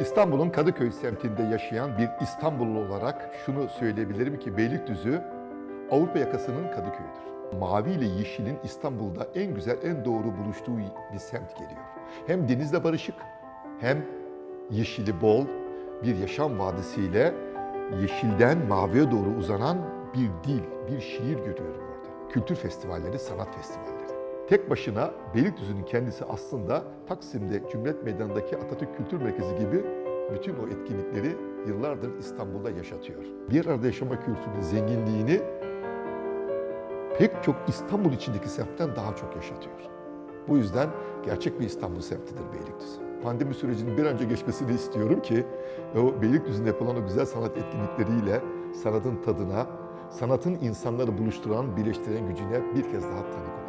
İstanbul'un Kadıköy semtinde yaşayan bir İstanbullu olarak şunu söyleyebilirim ki Beylikdüzü Avrupa yakasının Kadıköy'üdür. Mavi ile yeşilin İstanbul'da en güzel, en doğru buluştuğu bir semt geliyor. Hem denizle barışık, hem yeşili bol bir yaşam vadisiyle yeşilden maviye doğru uzanan bir dil, bir şiir görüyorum orada. Kültür festivalleri, sanat festivalleri. Tek başına Beylikdüzü'nün kendisi aslında Taksim'de Cumhuriyet Meydanı'ndaki Atatürk Kültür Merkezi gibi bütün o etkinlikleri yıllardır İstanbul'da yaşatıyor. Bir arada yaşama kültürünün zenginliğini pek çok İstanbul içindeki semtten daha çok yaşatıyor. Bu yüzden gerçek bir İstanbul semtidir Beylikdüzü. Pandemi sürecinin bir önce geçmesini istiyorum ki o Beylikdüzü'nde yapılan o güzel sanat etkinlikleriyle sanatın tadına, sanatın insanları buluşturan, birleştiren gücüne bir kez daha tanık olalım.